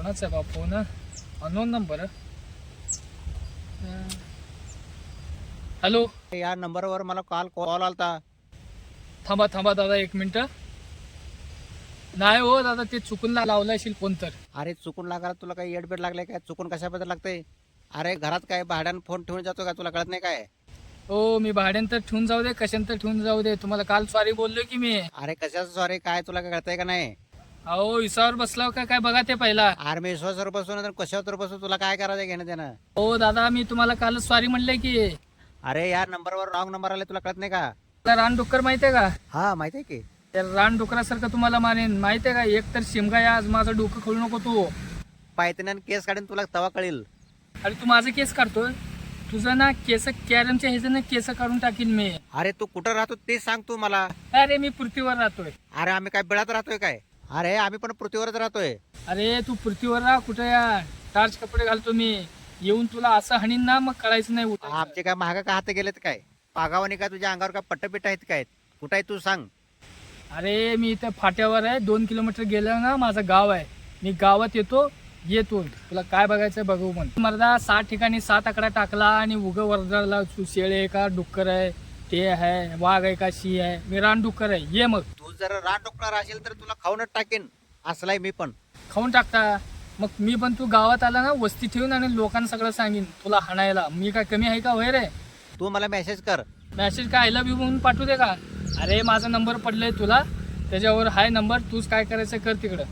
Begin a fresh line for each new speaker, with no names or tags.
कोणाचा आहे बा फोन अनोन नंबर हॅलो
या नंबरवर मला कॉल कॉल आलता.
थांबा थांबा दादा एक मिनिट. नाही हो दादा ते चुकून लावलं असेल फोन तर.
अरे चुकून लागायला तुला काही येडबेड लागले काय? चुकून कशाबद्दल लागते अरे घरात काय भाड्यानं फोन ठेवून जातो का? तुला कळत नाही काय?
हो मी भाड्यानं तर ठेवून जाऊ दे कशानं तर ठेवून जाऊ दे. तुम्हाला काल सॉरी बोललो की मी.
अरे कशाचं सॉरी काय तुला कळतंय का नाही?
अहो विसावर बसला का काय बघा ते पहिला.
अरे मी विश्वासावर बसून तर कशावर बसून तुला काय करायचं घेणं त्यानं
हो दादा मी तुम्हाला कालच सॉरी म्हणले की.
अरे या नंबरवर रॉंग नंबर आले तुला कळत नाही का?
मला रानडुक्कर माहितीये का?
हा माहिती आहे की.
त्या रानडुकरासारखं तुम्हाला मानेन. माहितीये का? एक तर शिमगा आहे आज माझं डोकं खोलू नको तू.
पायथ्यानं केस काढून तुला तवा कळेल.
अरे तू माझं केस काढतोय? तुझं ना केस कॅरमच्या ह्याचं ना केस काढून टाकीन मी.
अरे तू कुठं राहतो ते सांग तू मला.
अरे मी पृथ्वीवर राहतोय.
अरे आम्ही काय बिळात राहतोय काय? अरे आम्ही पण पृथ्वीवरच राहतोय.
अरे तू पृथ्वीवर राह कुठे या टार्च कपडे घालतो मी. येऊन तुला असं हाणीन ना मग कळायचं नाही उठायचं.
आमचे काय महागा का हात गेलेत काय? पागावाने काय तुझ्या अंगावर काय पट्टपिट्ट आहेत काय? कुठं आहे तू सांग.
अरे मी इथं फाट्यावर आहे. दोन किलोमीटर गेलं ना माझं गाव आहे. मी गावात येतो येतो. तुला काय बघायचं बघू म्हण. मर्दा सात ठिकाणी सात आकडा टाकला आणि उग वरदाला शेळे आहे का? डुक्कर आहे ते आहे वाघ आहे का? शी आहे. मी रान डुक्कर आहे. ये मग.
जर रान डोकणार असेल तर तुला खाऊनच टाकेन. असलाय मी पण.
खाऊन टाकता? मग मी पण तू गावात आला ना वस्ती ठेवून आणि लोकांना सगळं सांगेन तुला हाणायला. मी काय कमी आहे का? होय रे.
तू मला मेसेज कर.
मॅसेज काय? आय लव्ह यू म्हणून पाठवू दे का? अरे माझा नंबर पडलाय तुला. त्याच्यावर हाय नंबर तूच काय करायचं कर तिकडं.